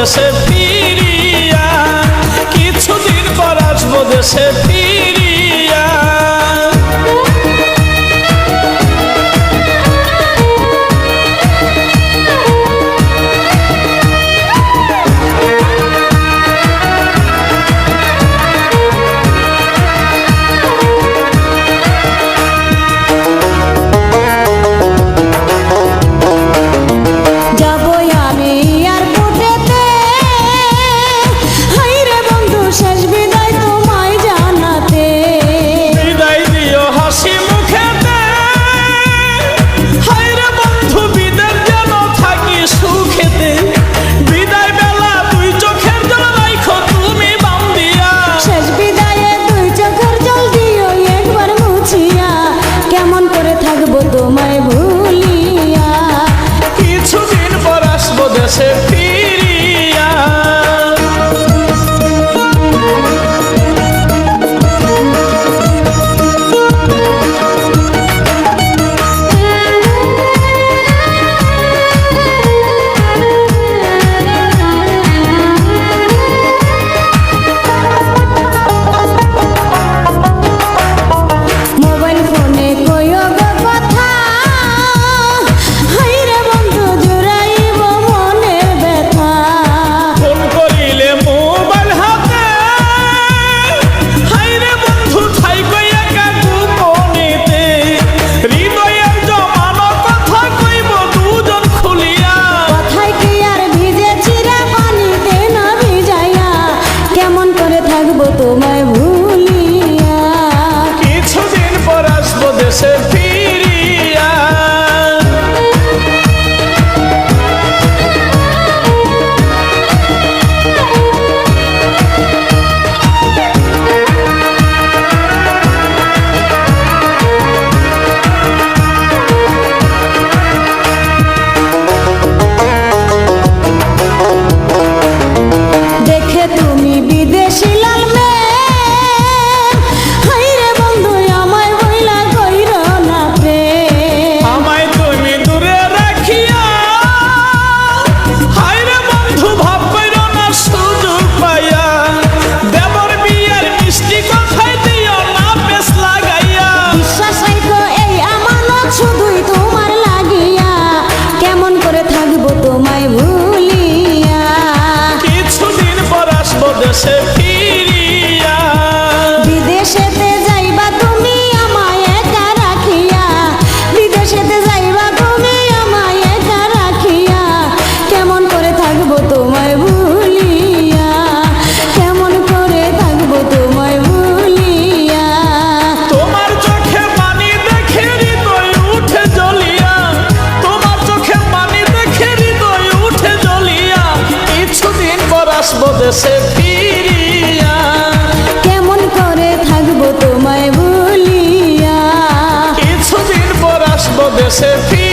দেশে ফিরিয়া কিছুদিন পর আসব দেশে ফিরিয়া। আসব দেশে ফিরিয়া। কেমন করে থাকব তোমায় বলিয়া কিছুদিন পর আসব দেশে ফিরিয়া।